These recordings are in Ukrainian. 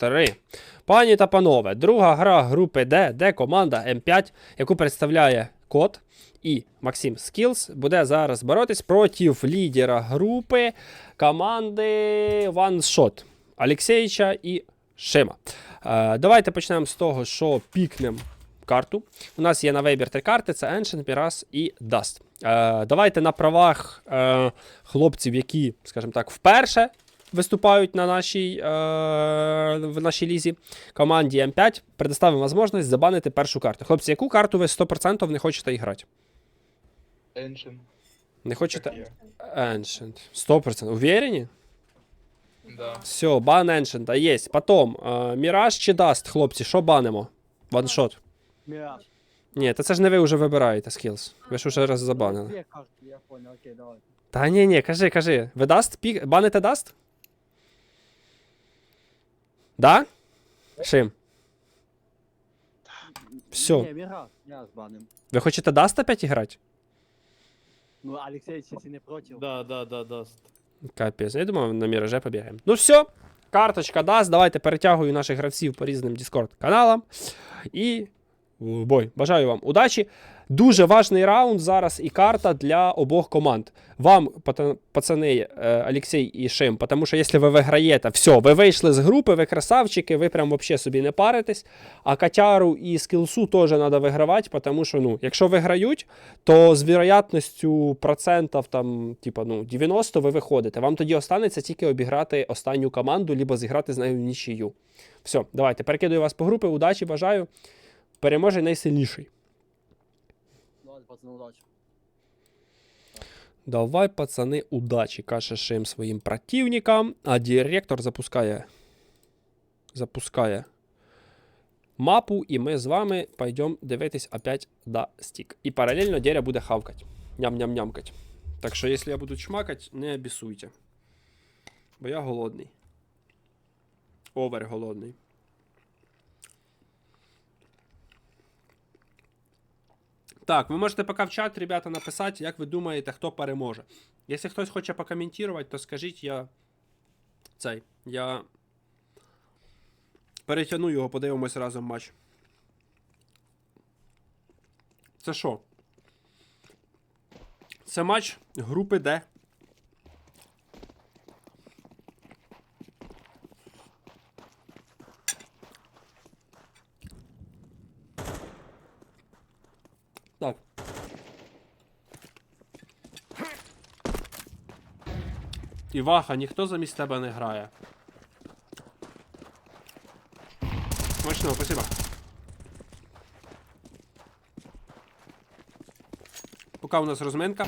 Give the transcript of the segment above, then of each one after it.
3. Пані та панове, друга гра групи Д, де команда М5, яку представляє Кот і Максим Скілс, буде зараз боротись проти лідера групи команди Shot Алексеєвича і Шима. Е, давайте почнемо з того, що пікнемо карту. У нас є на вибір три карти: це Ancient, Miraz і Dust. Е, давайте на правах е, хлопців, які, скажімо так, вперше виступають на нашій, е, в нашій лізі команді М5, предоставимо можливість забанити першу карту. Хлопці, яку карту ви 100% не хочете грати? Engine. Не хочете? Ancient. 100%. Уверені? Да. Все, бан Ancient, є. Потім, е, Міраж чи Даст, хлопці, що банимо? Ваншот. Мираж. Ні, та це ж не ви вже вибираєте скілз. Ви ж уже раз забанили. Две карты, я понял, окей, давай. Та ні, ні, кажи, кажи. Ви даст пік. Баните даст? Да? Шим. Все. Не, баним. Ви хочете даст опять грати? Ну, Алексей, если не против. Да, да, да, даст. Капець, я думав, на міраже побігаємо. Ну все, карточка даст. Давайте перетягую наших гравців по різним Discord каналам. І в бой. Бажаю вам удачі. Дуже важний раунд зараз і карта для обох команд. Вам, пацани, е, Олексій і Шим, тому що якщо ви виграєте, все, ви вийшли з групи, ви красавчики, ви прям взагалі собі не паритесь. А Катяру і Скілсу теж треба вигравати, тому що, ну, якщо виграють, то з вірогятністю процентів там, типа, ну, 90 ви виходите. Вам тоді останеться тільки обіграти останню команду, либо зіграти з нею нічию. Все, давайте, перекидую вас по групи, удачі, бажаю. Переможе найсильніший. Давай, пацаны, удачи. Давай, пацани, удачі, каже Шим своїм противникам. А директор запускає. Запускає мапу, і ми з вами пойдемо дивитись опять до стік. І паралельно Деря буде хавкать. Ням-ням-нямкать. Так що, якщо я буду чмакать, не обісуйте. Бо я голодний. Овер голодний. Так, ви можете поки в чат, ребята, написати, як ви думаєте, хто переможе. Якщо хтось хоче покоментувати, то скажіть, я. Цей. Я. Перетягну його, подивимось разом матч. Це що? Це матч групи Д. Так. Іваха, ніхто замість тебе не грає. Смачного, спасибо. Поки у нас розминка.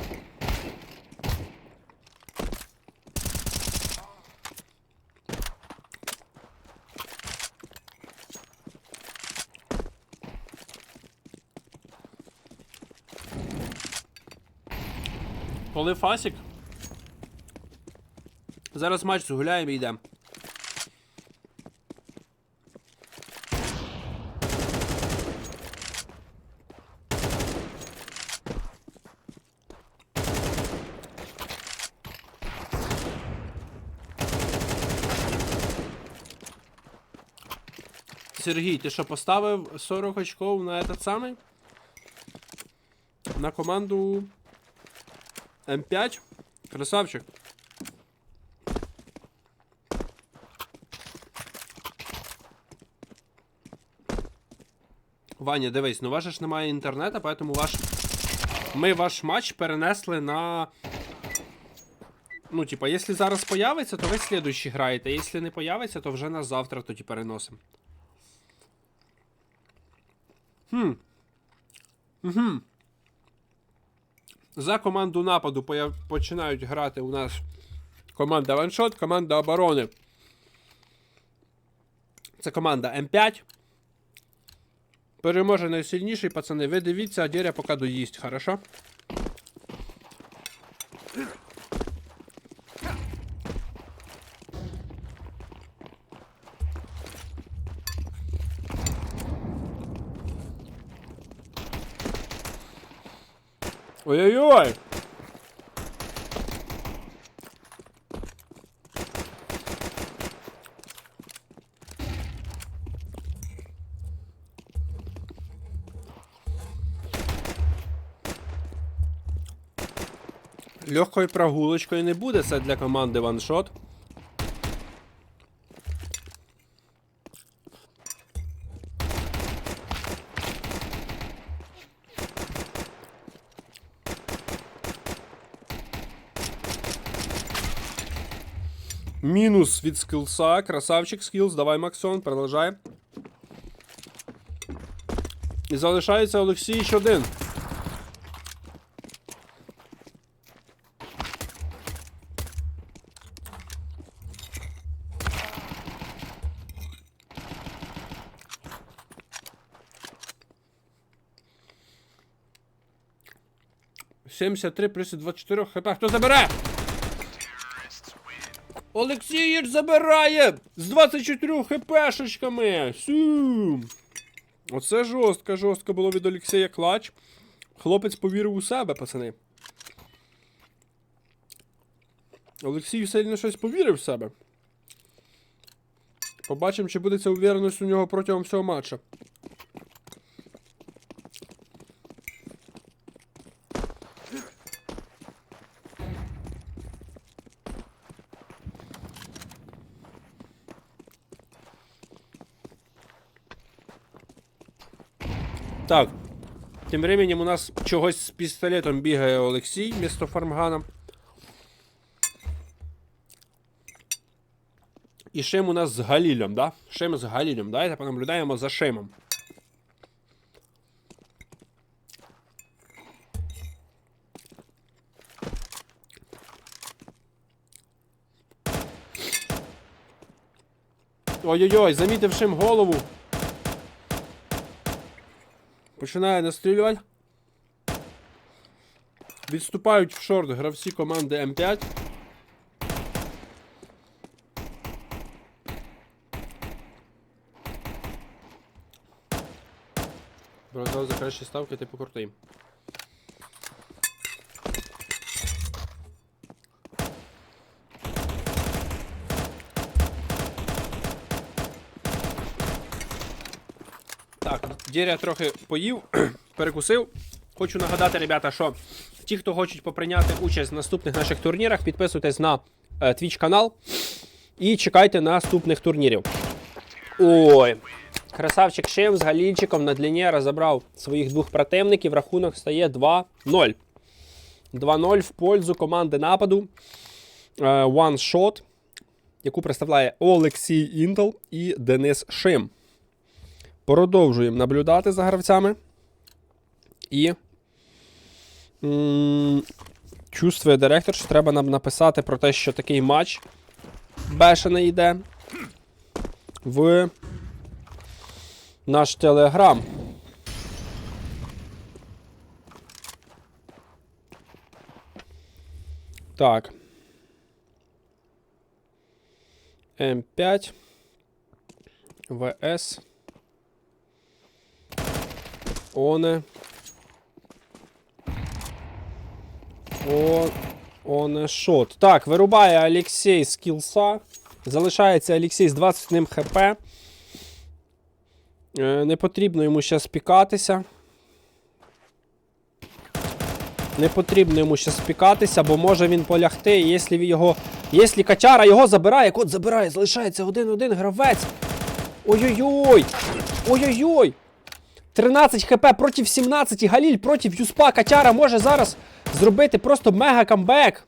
Коли Фасік. Зараз матч згуляємо і йдемо. Сергій, ти що поставив 40 очков на этот самий? На команду М5? Красавчик. Ваня, дивись, ну у вас ж немає інтернету, поэтому ваш. Ми ваш матч перенесли на. Ну, типа, якщо зараз появиться, то ви слідуючий граєте. Якщо не появиться, то вже на завтра тоді переносимо. Хм. Угу. За команду нападу появ- починають грати у нас команда ваншот, команда оборони. Це команда М5. Переможе найсильніший, пацани. Ви дивіться, а Діря поки доїсть, хорошо? Ой-ой-ой! Легкою прогулочкою не буде це для команди ваншот. Мінус від скілса. Красавчик скілс. Давай, Максон, продовжай. І залишається Олексій ще один. Сімдесят три плюс 24 хп. Хто забере? Олексієч забирає з 24 хпшечками. Сю. Оце жорстко, жорстко було від Олексія клач. Хлопець повірив у себе, пацани. Олексій сильно щось повірив в себе. Побачимо, чи буде ця увіреність у нього протягом всього матча. Так. Тим временем у нас чогось з пістолетом бігає Олексій місто фармгана. І Шим у нас з Галілем, да? Шим з Галілем. Давайте понаблюдаємо за Шимом. Ой-ой-ой, замітив Шим голову. Починає настрілювати. Відступають в шорт гравці команди М5. Бразов за кращі ставки, типу крутий. Так, Діря трохи поїв, перекусив. Хочу нагадати, ребята, що ті, хто хочуть поприйняти участь в наступних наших турнірах, підписуйтесь на е, Twitch канал і чекайте наступних турнірів. Ой. Красавчик Шим з Галінчиком на длині розібрав своїх двох противників. Рахунок стає 2-0. 2-0 в пользу команди нападу. Е, One Shot, яку представляє Олексій Інтел і Денис Шим. Продовжуємо наблюдати за гравцями. І. Чувствує директор, що треба нам написати про те, що такий матч бешений йде в наш телеграм. Так. М5. ВС. Оне. О, оне шот. Так, вирубає Олексій з кілса. Залишається Олексій з 21 хп. Е, Не потрібно йому зараз пікатися. Не потрібно йому зараз пікатися, бо може він полягти. Якщо його. Якщо качара його забирає, кот забирає, залишається один-один гравець. Ой-ой-ой! Ой-ой-ой! 13 хп проти 17 Галіль проти Юспа Катяра може зараз зробити просто мега камбек.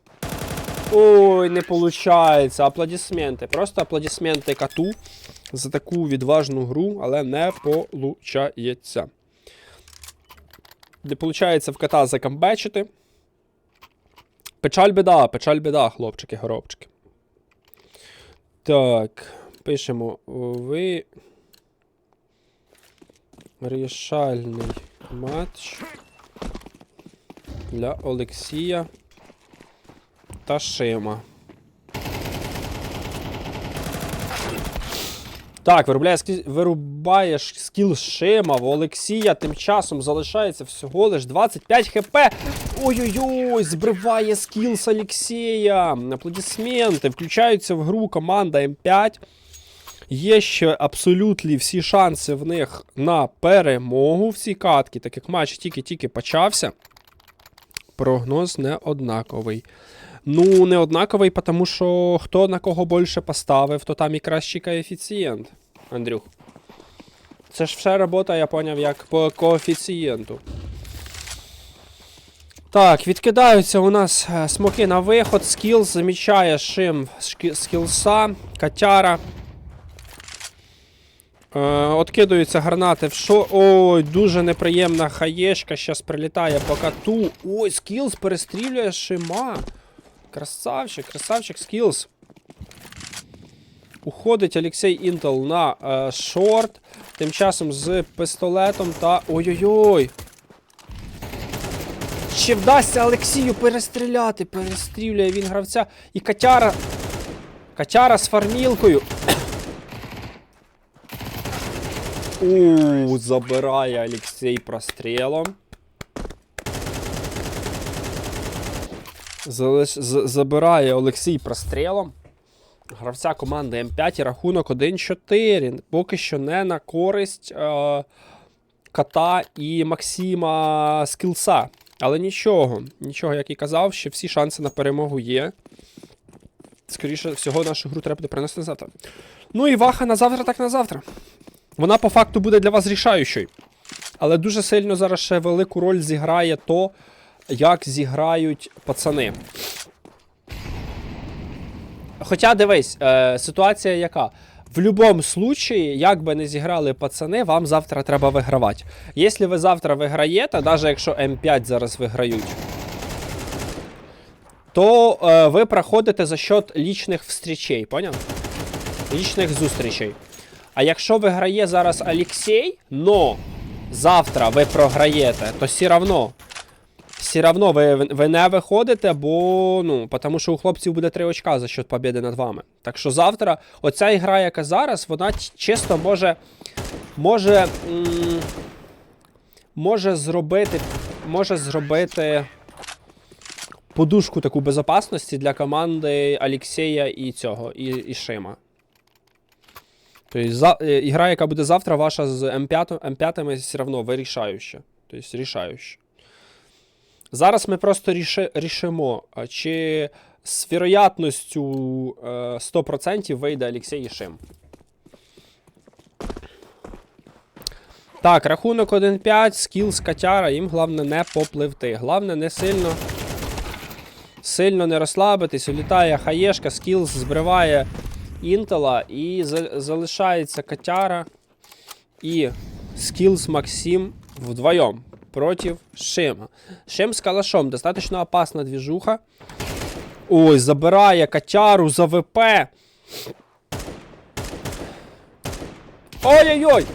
Ой, не виходить. Аплодисменти. Просто аплодисменти коту за таку відважну гру, але не виходить. Не виходить в кота закамбечити. Печаль біда, печаль біда, хлопчики, горобчики. Так, пишемо. Ви. Рішальний матч для Олексія та Шима. Так, виробляє скі... вирубає скіл Шима в Олексія. Тим часом залишається всього лиш 25 хп. Ой-ой-ой, збриває скіл з Олексія. Аплодисменти. Включаються в гру команда М5. Є ще абсолютно всі шанси в них на перемогу в цій катці, так як матч тільки-тільки почався. Прогноз не однаковий. Ну, не однаковий, тому що хто на кого більше поставив, то там і кращий коефіцієнт. Андрюх. Це ж все робота, я поняв, як по коефіцієнту. Так, відкидаються у нас е, смоки на виход. Скілз замічає шим скілса, катяра. Е, откидуються гранати в шо. Ой, дуже неприємна хаєшка. Щас прилітає по кату. Ой, скілз перестрілює шима. Красавчик, красавчик скілз. Уходить Олексій Інтел на е, шорт. Тим часом з пістолетом та. Ой-ой-ой! Чи вдасться Олексію перестріляти? Перестрілює він гравця. І Катяра. Катяра з фармілкою. У, забирає Олексій прострілом. Залиш... Забирає Олексій прострілом. Гравця команди М5 і рахунок 1-4. Поки що не на користь е, Кота і Максима Скілса. Але нічого, нічого, як і казав, ще всі шанси на перемогу є. Скоріше всього, нашу гру треба буде перенести завтра. Ну і ваха на завтра, так на завтра. Вона по факту буде для вас рішаючою. Але дуже сильно зараз ще велику роль зіграє то, як зіграють пацани. Хоча дивись, е, ситуація яка? В будь-якому случаї, як би не зіграли пацани, вам завтра треба вигравати. Якщо ви завтра виграєте, навіть якщо М5 зараз виграють, то е, ви проходите за счет лічних встрічей, поняв? Лічних зустрічей. А якщо виграє зараз Олексій, но завтра ви програєте, то все равно. Все равно ви, ви не виходите, бо ну, тому що у хлопців буде 3 очка за счет побіди над вами. Так що завтра, оця ігра, яка зараз, вона чисто може. Може. Може зробити. Може зробити подушку таку безопасності для команди Алексея і цього, і, і Шима. Тобто, за, ігра, яка буде завтра, ваша з М5, М5 все одно вирішаюча. Тобто, рішаюча. Зараз ми просто ріши, рішимо, чи з вероятністю е, 100% вийде Олексій і Шим. Так, рахунок 1-5, скіл з Катяра, їм головне не попливти. Головне не сильно. Сильно не розслабитись, улітає хаєшка, скіл збриває інтела і за- залишається Катяра і скілс Максим вдвоєм против Шима. Шим з калашом, достаточно опасна движуха. Ой, забирає Катяру за ВП. Ой-ой-ой!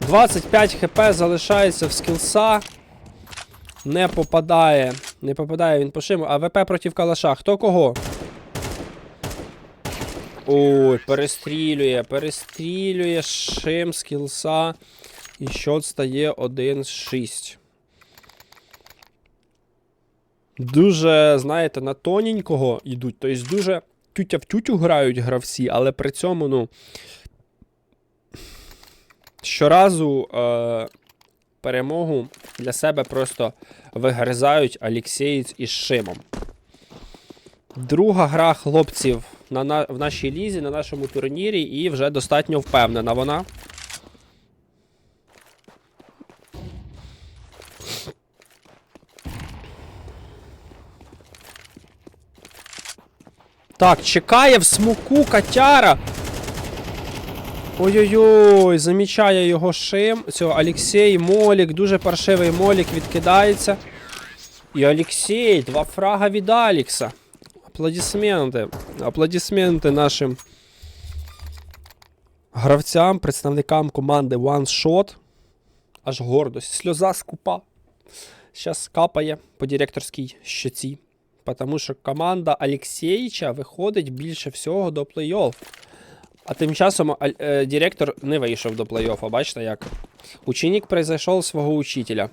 25 хп залишається в скілса. Не попадає. Не попадає він по Шиму. А ВП проти калаша. Хто кого? Ой, перестрілює, перестрілює Шим скілса. І счет стає 1-6. Дуже, знаєте, на тоненького йдуть. Тобто дуже тютя в тютю грають гравці, але при цьому, ну. Щоразу е, перемогу для себе просто вигризають Алексєєць із Шимом. Друга гра хлопців на, на, в нашій лізі, на нашому турнірі, і вже достатньо впевнена вона. Так, чекає в смуку Катяра. Ой-ой-ой, замічає його шим. Цього Олексій, Молік, дуже паршивий Молік відкидається. І Олексій, два фрага від Алікса. Аплодисменти. Аплодисменти нашим гравцям, представникам команди One Shot. Аж гордость. Сльоза скупа. Зараз капає по директорській щоці. Тому що команда Алексєєвича виходить більше всього до плей-офф. А тим часом е, директор не вийшов до плей-оффа, бачите як. Ученик произошел свого учителя.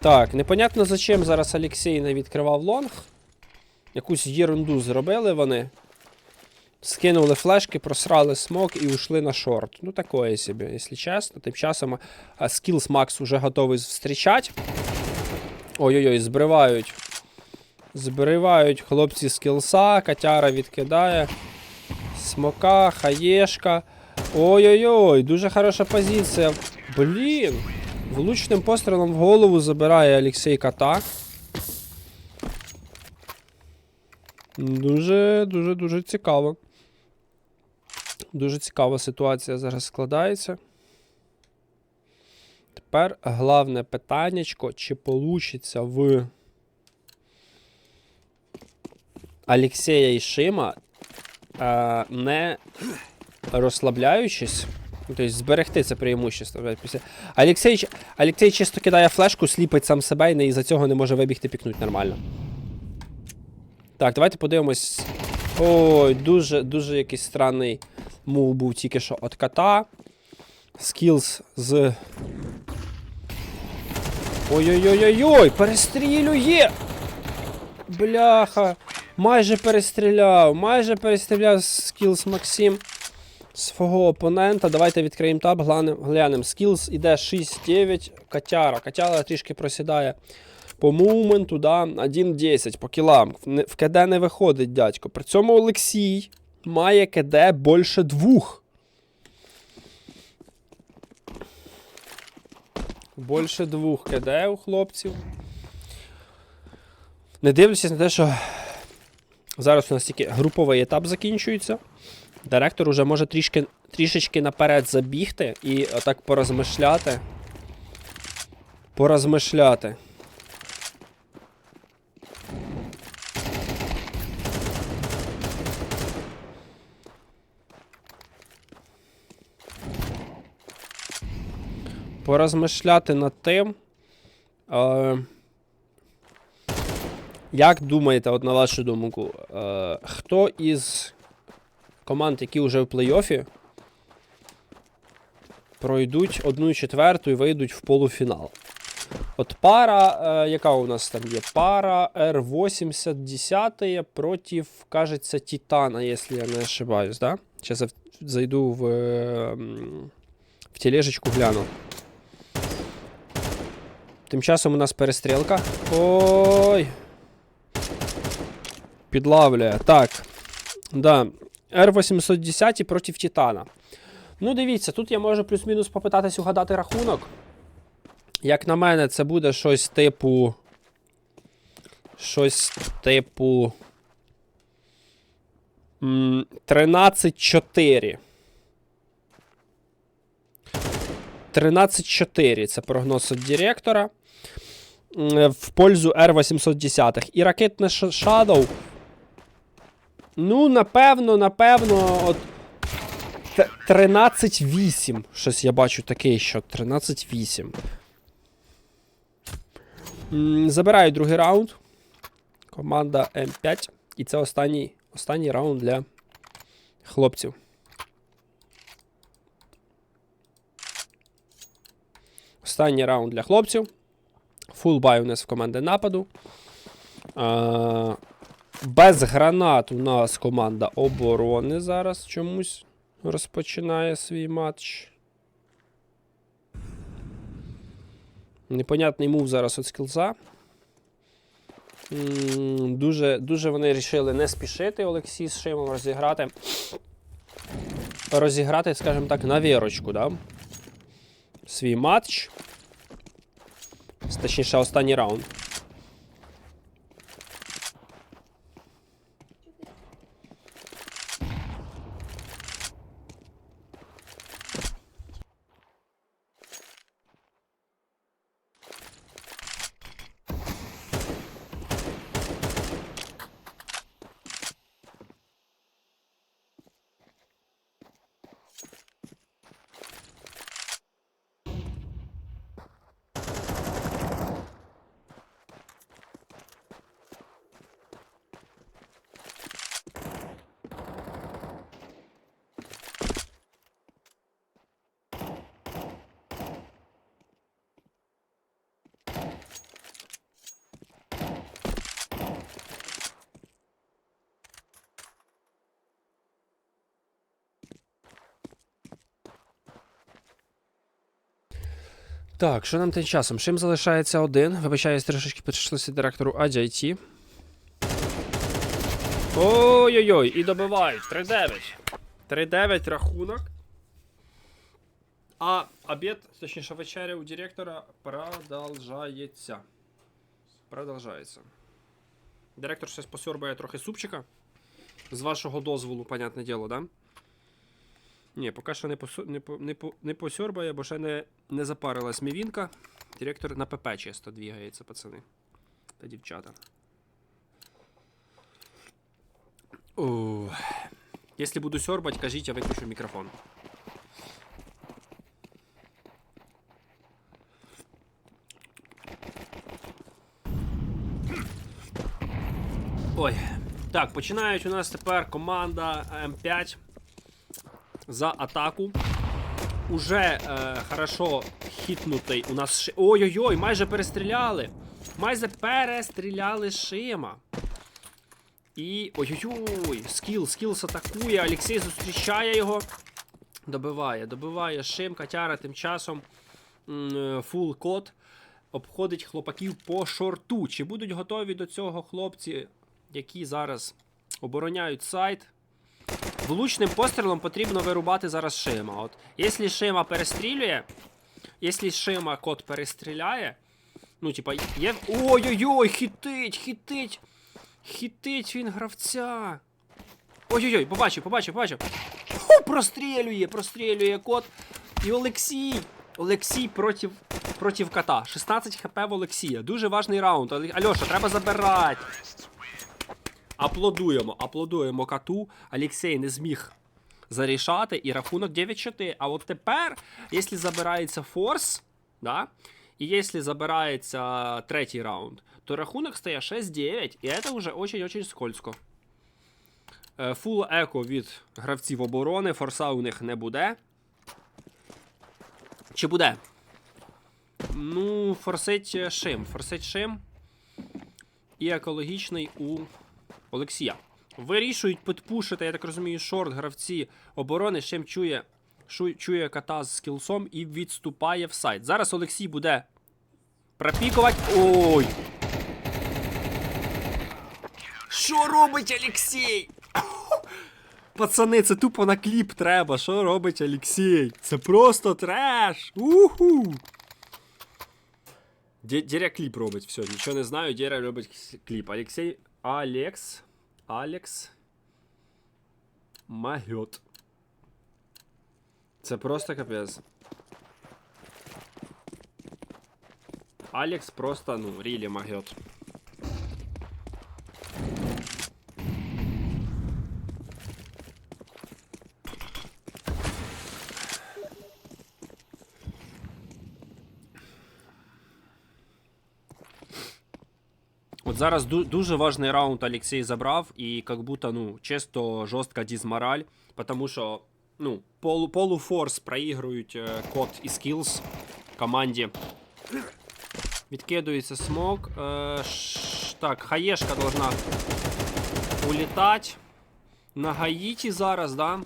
Так, непонятно зачем зараз Олексій не відкривав лонг. Якусь єрунду зробили вони. Скинули флешки, просрали смок і ушли на шорт. Ну, такое собі, якщо чесно. Тим часом Skills Max уже готовий зустрічати. Ой-ой-ой, збривають. Збривають хлопці скілса, Катяра відкидає. Смока, хаєшка. Ой-ой-ой, дуже хороша позиція. Блін. Влучним пострілом в голову забирає Олексій Кота. Дуже, дуже, цікаво. Дуже цікава ситуація зараз складається. Тепер головне питаннячко, чи получиться в Алексея і Шима, е, не розслабляючись, тобто зберегти це преимущество. Алексей, Алексей чисто кидає флешку, сліпить сам себе і не- із-за цього не може вибігти пікнуть нормально. Так, давайте подивимось. Ой, дуже, дуже якийсь странний мув був тільки що від кота. Скілз з. Ой-ой-ой-ой-ой! Перестрілює! Бляха! Майже перестріляв, майже перестріляв скілз Максим свого опонента. Давайте відкриємо таб, глянемо. глянем. Скілз іде 6-9. Катяра. Катяра трішки просідає по мувменту, да, 1-10 по кілам. В КД не виходить дядько. При цьому Олексій має КД більше двох. Більше двох КД у хлопців. Не дивлячись на те, що зараз у нас тільки груповий етап закінчується. Директор уже може трішки, трішечки наперед забігти і отак порозмишляти. Порозмишляти. Порозмишляти над тим. Е, як думаєте, от на вашу думку, е, хто із команд, які вже в плей-офі, пройдуть одну четверту і вийдуть в полуфінал? От пара, е, яка у нас там є? Пара R80 10 проти, кажеться, Титана, якщо я не ошибаюсь, да? Сейчас зайду в, е, в тележечку гляну. Тим часом у нас перестрілка. Ой. Підлавлює. Так. Да. R810 проти Титана. Ну, дивіться, тут я можу плюс-мінус попитатись угадати рахунок. Як на мене, це буде щось типу. Щось типу. 13-4. 13-4 це прогноз від директора. В пользу R810. І ракетне Shadow. Ну, напевно, напевно, от. т- 13-8. Щось я бачу таке, що 13-8. Забираю другий раунд. Команда М5. І це останній, останній раунд для хлопців. Останній раунд для хлопців. Фул бай у нас в команди нападу. А, без гранат у нас команда оборони зараз чомусь розпочинає свій матч. Непонятний мув зараз від скілза. Дуже, дуже вони вирішили не спішити Олексій з Шимом розіграти. Розіграти, скажімо так, на вірочку, да? Свій матч. Точніше, останній раунд. Так, що нам тим часом? Шим залишається один. Вибачаюсь, трішечки прийшлося директору AJT. Ой-ой-ой, і добивають. 3-9. 3-9 рахунок. А обід, точніше, вечеря у директора продовжається. Продовжається. Директор щось посьорбає трохи супчика. З вашого дозволу, понятне діло, да? Ні, поки що не, посо... не, по... не, по... не посьорбає, бо ще не, не запарилась мівінка. Директор на ПП чисто двігається, пацани. Та дівчата. Якщо буду сьорбать, кажіть, я виключу мікрофон. Ой. Так, починають у нас тепер команда М5 за атаку. Уже е, хорошо хітнутий у нас ши... Ой-ой-ой, майже перестріляли. Майже перестріляли Шима. І. Ой-ой-ой! Скіл, скілс атакує. Олексій зустрічає його. Добиває, добиває Шим, Катяра тим часом. Фул код. Обходить хлопаків по шорту. Чи будуть готові до цього хлопці, які зараз обороняють сайт? Влучним пострілом потрібно вирубати зараз Шима. От, якщо Шима перестрілює, якщо Шима кот перестріляє, ну, типа, є. Ой-ой-ой, хитить, хитить! Хитить він гравця. Ой-ой-ой, побачив, побачив, побачив. Ху, прострілює, прострілює кот. І Олексій. Олексій проти, проти кота. 16 хп в Олексія. Дуже важний раунд. Альоша, треба забирати. Аплодуємо, аплодуємо коту. Олексій не зміг зарішати і рахунок 9-4. А от тепер, якщо забирається форс, да, і якщо забирається третій раунд, то рахунок стає 6-9, і це вже очень-очень скользко. Е, Фул еко від гравців оборони, форса у них не буде. Чи буде? Ну, форсить е, шим. Форсить шим. І екологічний у Олексія. Вирішують підпушити, я так розумію, шорт гравці оборони. Шим чує, шу- чує кота з скілсом і відступає в сайт. Зараз Олексій буде пропікувати. Ой! Що робить Олексій? Пацани, це тупо на кліп треба. Що робить Олексій? Це просто треш. Уху. Дєря кліп робить, все, нічого не знаю, Дєря робить кліп. Олексій. Алекс. Алекс. Магьот. Це просто капець. Алекс просто, ну, рілі магьот. От зараз ду- дуже важний раунд Олексій забрав, і як будто, ну, чисто жорстка дізмораль, тому що, ну, полу, полуфорс проігрують е, код і скілз команді. Відкидується смок. Е, ш, так, хаєшка должна улітати. На Гаїті зараз, да?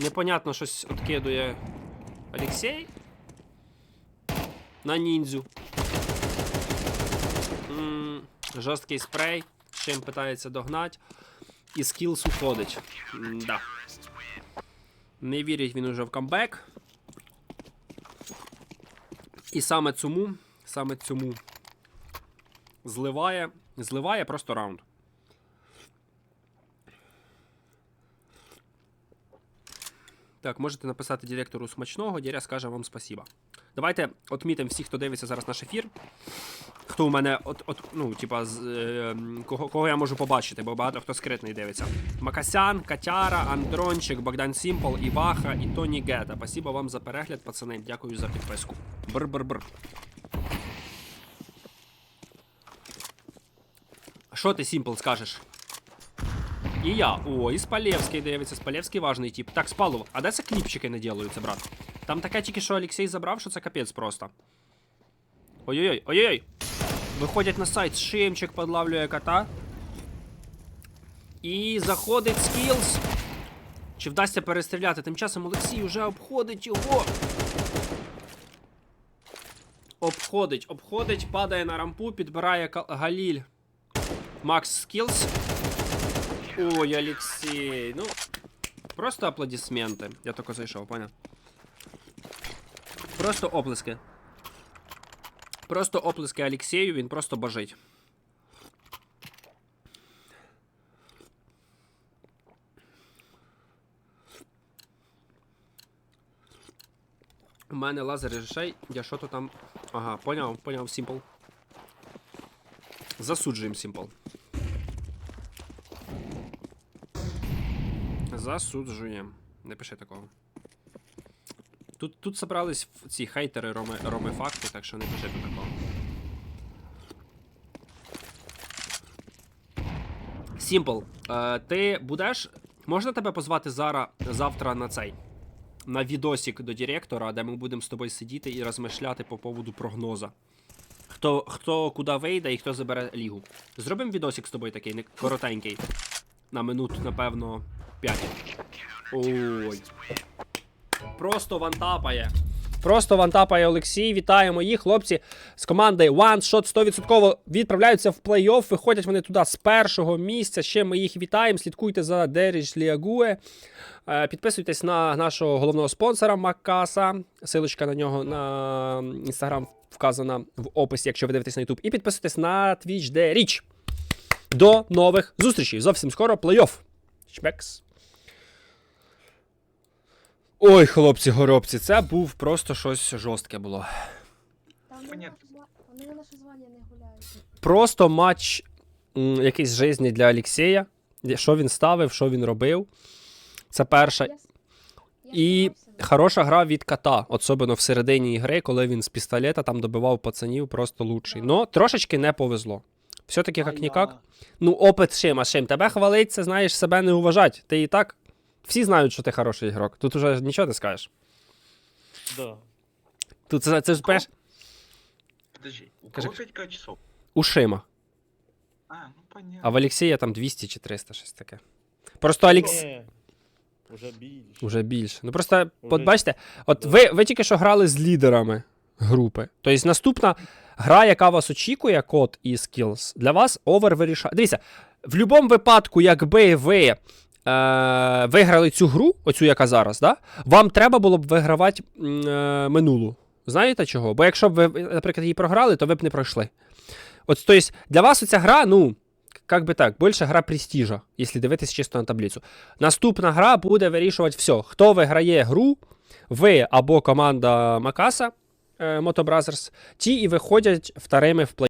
Непонятно, щось відкидує Олексій. На ніндзю. Жорсткий спрей. Чим питається догнати. І скілс уходить. Да. Не вірить він уже в камбек. І саме цьому, саме цьому зливає, зливає просто раунд. Так, можете написати директору смачного, Діря скаже вам спасіба. Давайте отмітимо всіх, хто дивиться зараз наш ефір. Хто у мене, от, от, ну, типа, е, кого, кого я можу побачити, бо багато хто скритний дивиться. Макасян, Катяра, Андрончик, Богдан Сімпл, Іваха і Тоні Гета. Спасибо вам за перегляд, пацани. Дякую за підписку. Бр-бр-бр. Що ти, Сімпл, скажеш? І я. О, і Спалєвський дивиться. Спалєвський важний тип. Так, Спалов, а де це кліпчики не ділаються, брат? Там таке тільки що Олексій забрав, що це капець просто. Ой-ой-ой, ой-ой. Виходять на сайт, Шимчик подлавлює кота. І заходить скілз. Чи вдасться перестріляти? Тим часом Олексій вже обходить його. Обходить, обходить, падає на рампу, підбирає Галіль. Макс Скілс. Ой, Олексій. Ну, просто аплодисменти. Я тільки зайшов, поняв? Просто оплески. Просто оплески Олексію, він просто божить. У мене лазер рішей. Я що то там. Ага, поняв, поняв, Сімпл. Засуджуємо Сімпл. Засуджуємо. Не пиши такого. Тут, тут собрались ці хейтери Роми, Роми факти, так що не пиши тут такого. Сімпл, е, ти будеш. Можна тебе позвати зараз завтра на цей? На відосик до директора, де ми будемо з тобою сидіти і розмишляти по поводу прогноза. Хто, хто куди вийде і хто забере лігу. Зробимо відосик з тобою такий, коротенький. На минут, напевно, 5. Ой. Просто вантапає. Просто вантапає Олексій. Вітаємо їх. Хлопці з команди One Shot 100% відправляються в плей-офф. Виходять вони туди з першого місця. Ще ми їх вітаємо. Слідкуйте за Деріж Ліагуе. Е, Підписуйтесь на нашого головного спонсора Макаса. Силочка на нього на інстаграм вказана в описі, якщо ви дивитесь на YouTube. І підписуйтесь на Twitch, де річ. До нових зустрічей. Зовсім скоро плей-офф. Чмекс. Ой, хлопці, горобці, це був просто щось жорстке було. Вони, на наше вони на наше звання не гуляють. Просто матч м, якийсь жизні для Олексія. Що він ставив, що він робив. Це перша. Я, с- я І старався, хороша гра від кота, особливо в середині ігри, коли він з пістолета там добивав пацанів просто лучший. Ну, трошечки не повезло. Все-таки, як нікак. Ну, опит шим, а шим. Тебе хвалить, це знаєш себе не уважать. Ти і так. Всі знають, що ти хороший ігрок. Тут уже нічого не скажеш. Да. Тут це, це ж пеш Подожди, у кого 5 часов? у Шима. А, ну понятно. А в Олексія там 200 чи 300, щось таке. Просто Алекс. Ні, Уже більше. Уже більше. Ну просто, от Уже- бачите, от Да. ви, ви тільки що грали з лідерами групи. Тобто наступна гра, яка вас очікує, код і skills, для вас овер вирішає. Дивіться, в будь-якому випадку, якби ви е, виграли цю гру, оцю, яка зараз, да, вам треба було б вигравати е, минулу. Знаєте чого? Бо якщо б ви, наприклад, її програли, то ви б не пройшли. От, тобто, для вас оця гра, ну, як би так, більше гра престижа, якщо дивитись чисто на таблицю. Наступна гра буде вирішувати все. Хто виграє гру, ви або команда Макаса, е, Moto Brothers, ті і виходять вторими в плей.